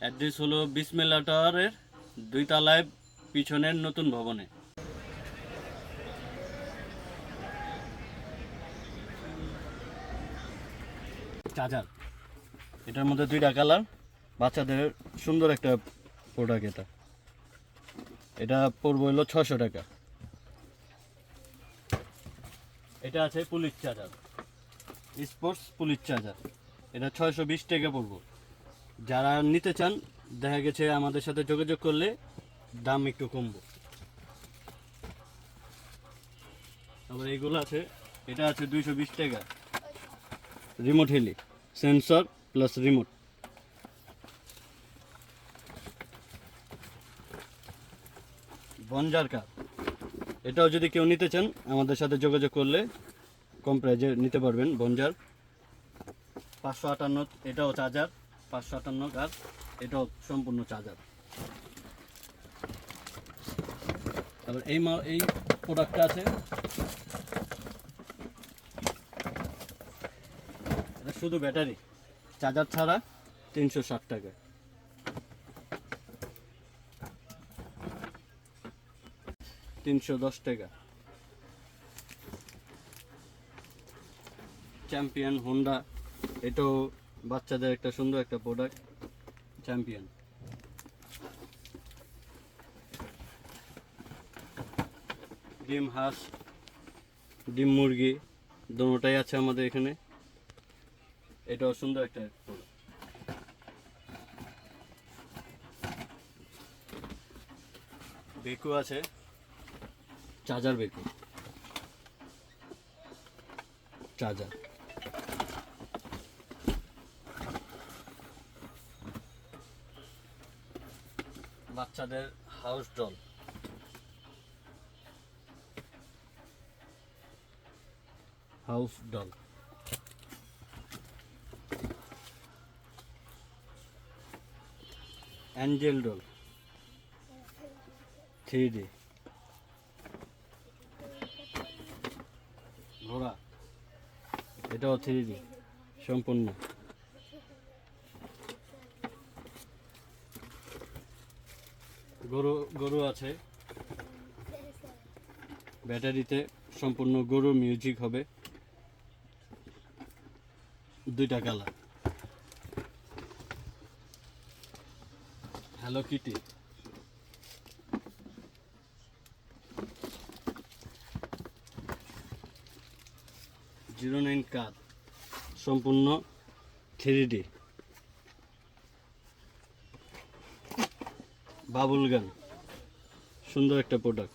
Address হলো বিসমেলা টাওয়ারের দুই তলায় পিছনের নতুন ভবনে। চার্জার এটার মধ্যে দুইটা কালার। বাচ্চাদের সুন্দর একটা প্রোডাক্ট এটা। এটা পড়ব হলো ছশো টাকা। এটা আছে police charger. Sports police charger. এটা ছয়শো বিশ টাকা পড়ব। যারা নিতে চান, দেখা গেছে আমাদের সাথে যোগাযোগ করলে দাম একটু কমবো। তারপর এইগুলো আছে, এটা আছে দুইশো বিশ টাকা। Remote heli, sensor plus remote. বনজার cup, এটাও যদি কেউ নিতে চান, আমাদের সাথে যোগাযোগ করলে কম প্রাইজে নিতে পারবেন বনজার পাঁচশো আটান্ন, এটাও চার্জার পাঁচশো আটান্ন কাজ এটাও সম্পূর্ণ চার্জার তারপর এই মাল এই প্রোডাক্টটা আছে। শুধু ব্যাটারি চার্জার ছাড়া তিনশো ষাট টাকা। তিনশো দশ টাকা। চ্যাম্পিয়ন হোন্ডা এটাও বাচ্চাদের একটা সুন্দর একটা প্রোডাক্ট চ্যাম্পিয়ন ডিম, হাঁস, ডিম, মুরগি দোনোটাই আছে আমাদের এখানে। এটাও সুন্দর একটা product। বেকু আছে। চার্জার বেকু। চার্জার বাচ্চাদের house doll house doll angel doll three D ঘোড়া। এটাও থ্রি ডি সম্পূর্ণ। গরু আছে। ব্যাটারিতে সম্পূর্ণ গরু মিউজিক হবে। দুইটা colour hello kitty zero nine car সম্পূর্ণ থ্রি ডি বাবুল গান। সুন্দর একটা প্রোডাক্ট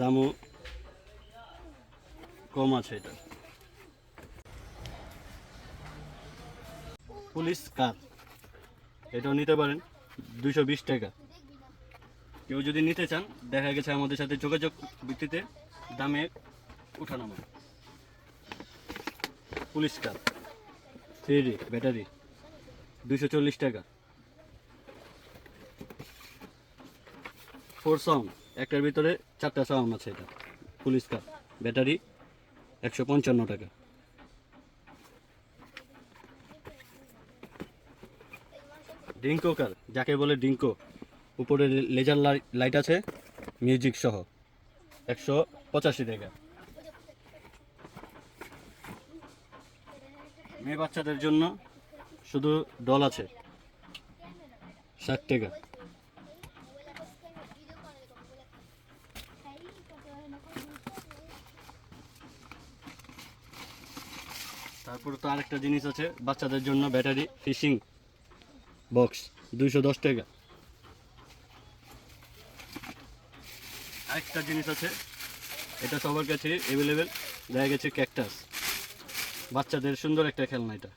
দামও কম আছে এটা পুলিশ কার? এটাও নিতে পারেন দুশো বিশ টাকা। কেউ যদি নিতে চান, দেখা গেছে আমাদের সাথে যোগাযোগ ভিত্তিতে দামে উঠানামা পুলিশ কার? থ্রি ব্যাটারি দুশো চল্লিশ টাকা। ফোর সাউন্ড একটার ভিতরে চারটা সাউন্ড আছে এটা। পুলিশ কার ব্যাটারি একশো পঞ্চান্ন টাকা। ডিঙ্কো কার যাকে বলে ডিঙ্কো উপরে লেজার লাইট আছে মিউজিক সহ, একশো পঁচাশি টাকা। মেয়ে বাচ্চাদের জন্য শুধু ডল আছে, ষাট টাকা। তারপর তো আরেকটা জিনিস আছে, বাচ্চাদের জন্য ব্যাটারি ফিশিং বক্স, দুইশো দশ টাকা। আরেকটা জিনিস আছে, এটা সবার কাছে অ্যাভেলেবেল দেখা গেছে ক্যাকটাস বাচ্চাদের সুন্দর একটা খেলনা এটা।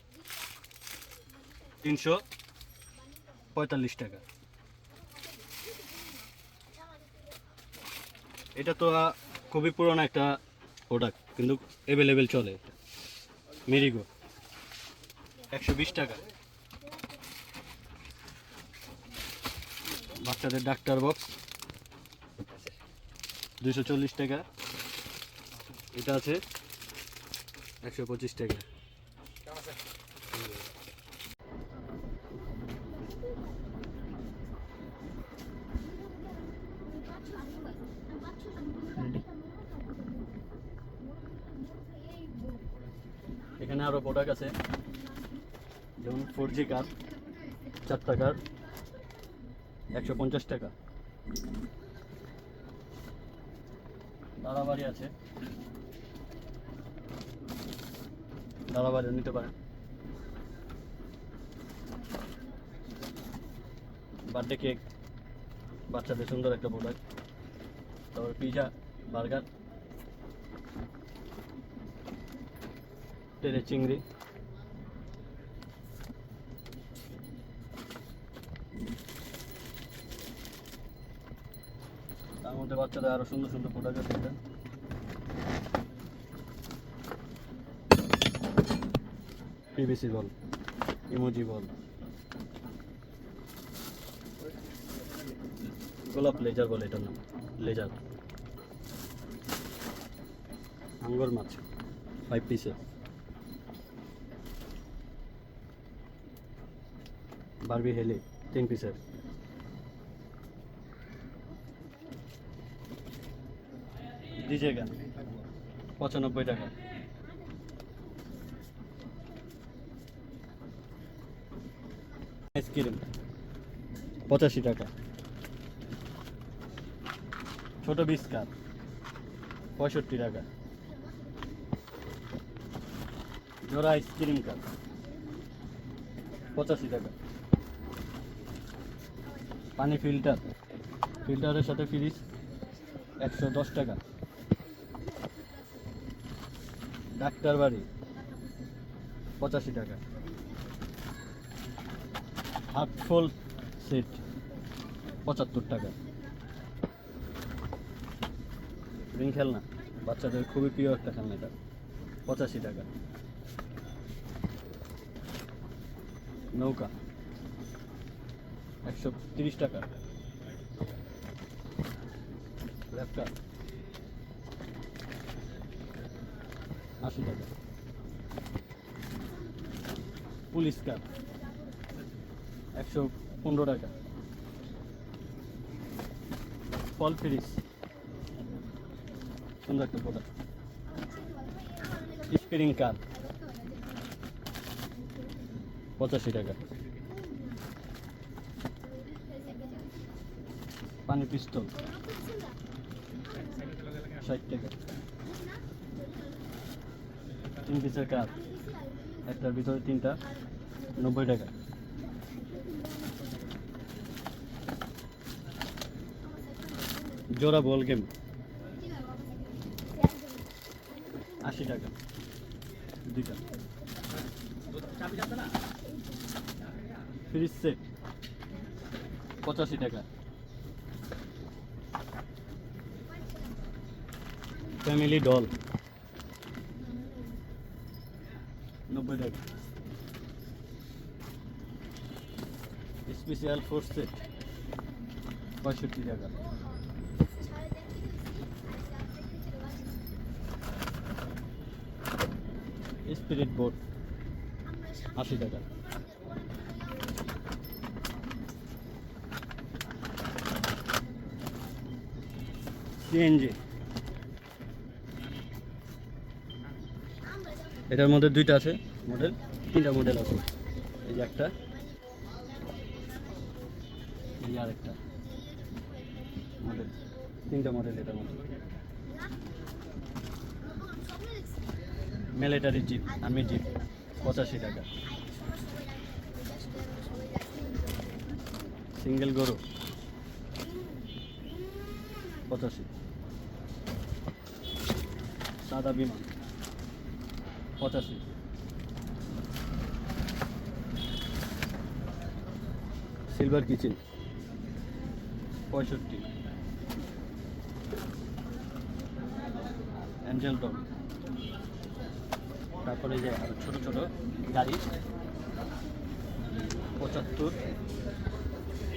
তিনশো পঁয়তাল্লিশ টাকা। এটা তো খুবই পুরনো একটা প্রোডাক্ট কিন্তু অ্যাভেলেবেল চলে মেরিগো। একশো বিশ টাকা। বাচ্চাদের ডাক্তার বক্স। দুশো চল্লিশ টাকা। এটা আছে একশো পঁচিশ টাকা। প্রোডাক্ট আছে। যেমন ফোর জি কার চার টাকার, একশো পঞ্চাশ টাকা। দাদাবাড়ি আছে। দাদাবাড়িও নিতে পারেন। বার্থডে কেক, বাচ্চাদের সুন্দর একটা প্রোডাক্ট তারপর পিজা বার্গার তেলে চিংড়ি। তার মধ্যে বাচ্চাদের আরও সুন্দর সুন্দর প্রোডাক্ট আছে এটা। PVC ball emoji ball. গোলাপ লেজার বলে এটার নাম লেজার আঙ্গর মাছ। ফাইভ পিসে বারবি হেলি তিন পিসের ডিজে গান। পঁচানব্বই টাকা। আইসক্রিম পঁচাশি টাকা। ছোট বিস্কাট পঁয়ষট্টি টাকা। জোড়া আইসক্রিম কাপ পঁচাশি টাকা। পানি ফিল্টার। ফিল্টারের সাথে ফ্রিজ একশো দশ টাকা। ডাক্তার বাড়ি পঁচাশি টাকা। হার্টফুল সেট পঁচাত্তর টাকা। রিং খেলনা, বাচ্চাদের খুবই প্রিয় একটা খেলনা এটা, পঁচাশি টাকা। নৌকা। একশো তিরিশ টাকা। ল্যাপটপ আশি টাকা। পুলিশ কার একশো পনেরো টাকা। ফল ফ্রিজ সুন্দর একটা প্রোডাক্ট স্প্রিং কার পঁচাশি টাকা। পানি পিস্তল। ষাট টাকা। তিন পিসের কাপ। একটার ভিতরে তিনটা। নব্বই টাকা। জোড়া বল গেম আশি টাকা। দুইটা। ফ্রিজ সেট পঁচাশি টাকা। Family doll. নব্বই টাকা। Special four set. পঁয়ষট্টি টাকা। স্পিরিট বোট আশি টাকা। সিএনজি। এটার মধ্যে দুইটা আছে মডেল, তিনটা মডেল আছে। এই যে একটা, এই যে আরেকটা মডেল, তিনটা মডেল এটার মধ্যে। মিলিটারি জিপ, আর্মি জিপ, পঁচাশি টাকা। সিঙ্গেল গরু, পঁচাশি। সাদা বিমান। পঁচাশি। সিলভার কিচেন পঁয়ষট্টি। অ্যাঞ্জেল ডগ তারপরে যে আরও ছোট ছোট গাড়ি। পঁচাত্তর।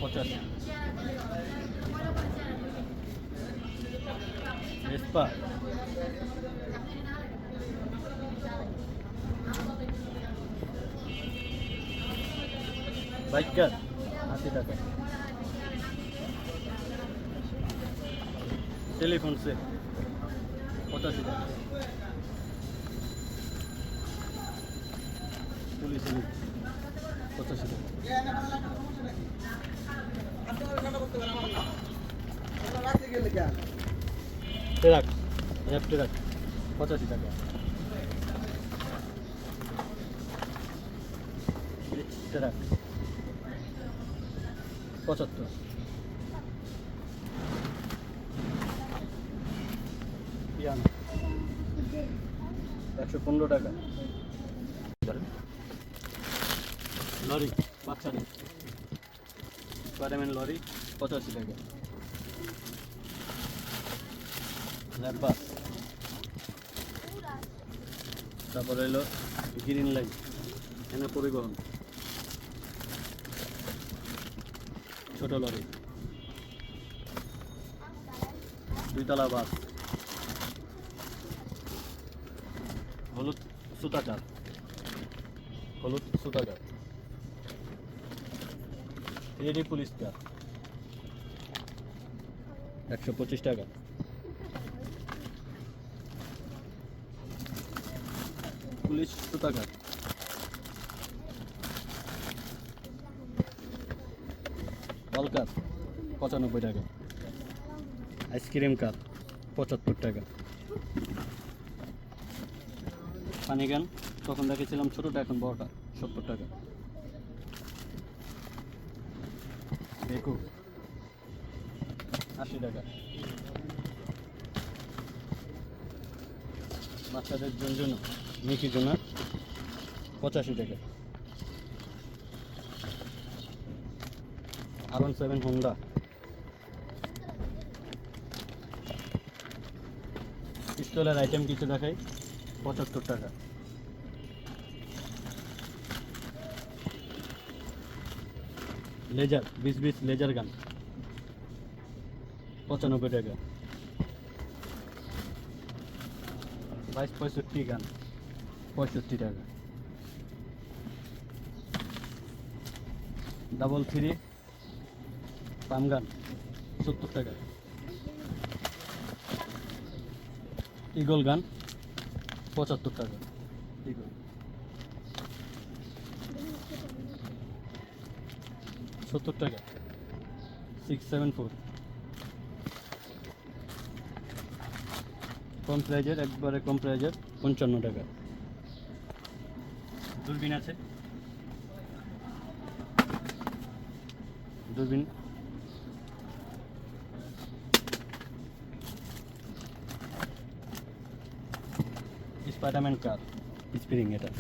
পঁচাশি। ভেসপা বাইকার আশি টাকা টেলিফোন সেট পঁচাশি টাকা পুলিশ পঁচাশি টাকা ট্রাক পঁচাশি টাকা রিচ ট্রাক পঁচাত্তর। পিয়ানো। একশো পনেরো টাকা। লরি বাচ্চাদের স্পাইডারম্যান লরি, পঁচাশি টাকা। ল্যাম্পাস তারপরে এলো গ্রিন লাইন এনে পরিবহন। ছোট লরি। দুইতলা বাস। হলুদ সুতাকার। হলুদ সুতাকার। এডি পুলিশ কার। একশো পঁচিশ টাকা। পুলিশ সুতাকার। পঁচানব্বই টাকা। আইসক্রিম কাপ, পঁচাত্তর টাকা। পানি গান তখন দেখেছিলাম ছোটোটা, এখন বড়টা, সত্তর টাকা। বেকু আশি টাকা। বাচ্চাদের জন্য মিকি জন্য পঁচাশি টাকা। আর ওয়ান সেভেন হোন্ডা। পিস্তলের আইটেম কিছু দেখাই। পঁচাত্তর টাকা। লেজার বিশ বিশ লেজার গান। পঁচানব্বই টাকা। বাইশ পঁয়ষট্টি গান। পঁয়ষট্টি টাকা। ডাবল থ্রি পাম গান, সত্তর টাকা। ইগল গান, পঁচাত্তর টাকা। সত্তর টাকা। সিক্স সেভেন ফোর কম প্রাইজের একবারে কম প্রাইজের পঞ্চান্ন টাকা। দূরবীন আছে? দূরবীন। স্পাইডারম্যান কার? স্প্রিং এটা।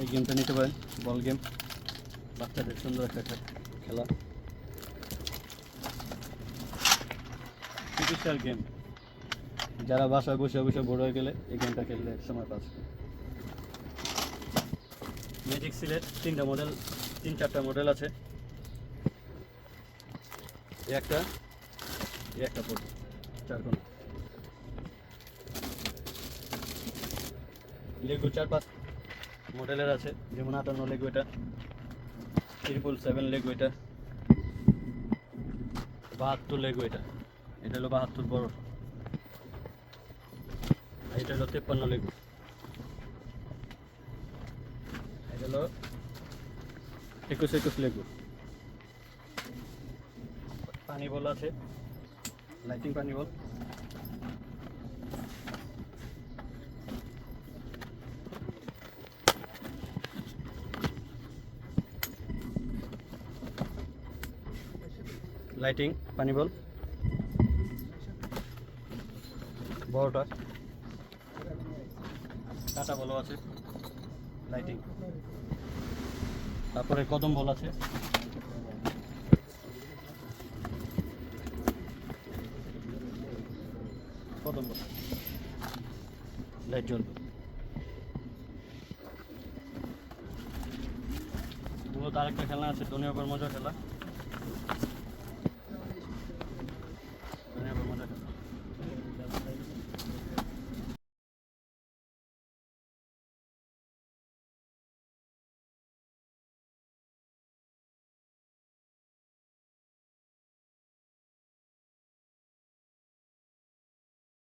এই গেমটা নিতে পারেন বল গেম বাচ্চাদের সুন্দর একটা খেলা চিকিৎসার গেম যারা বাসায় বসে বসে বড় হয়ে গেলে এই গেমটা খেললে সময় পাস ম্যাজিক সিলের তিনটা মডেল তিন চারটা মডেল আছে। একটা একটা পড়বে চার কোন লেগো চার পাঁচ মডেলের আছে, যেমন আটান্ন লেগো এটা ট্রিপল সেভেন লেগো এটা, বাহাত্তর লেগো এটা। এটা হলো বাহাত্তর বড়। এটা হলো তেপ্পান্ন লেগো এটা হলো একুশ একুশ লেগো পানি বল আছে লাইটিং পানি বল। লাইটিং, পানি বল। বড়টা কাটা বলও আছে, লাইটিং। তারপরে কদম বল আছে। কদম বল। লাইট জ্বলবে। মূলত আরেকটা খেলা আছে উপর মজা খেলা।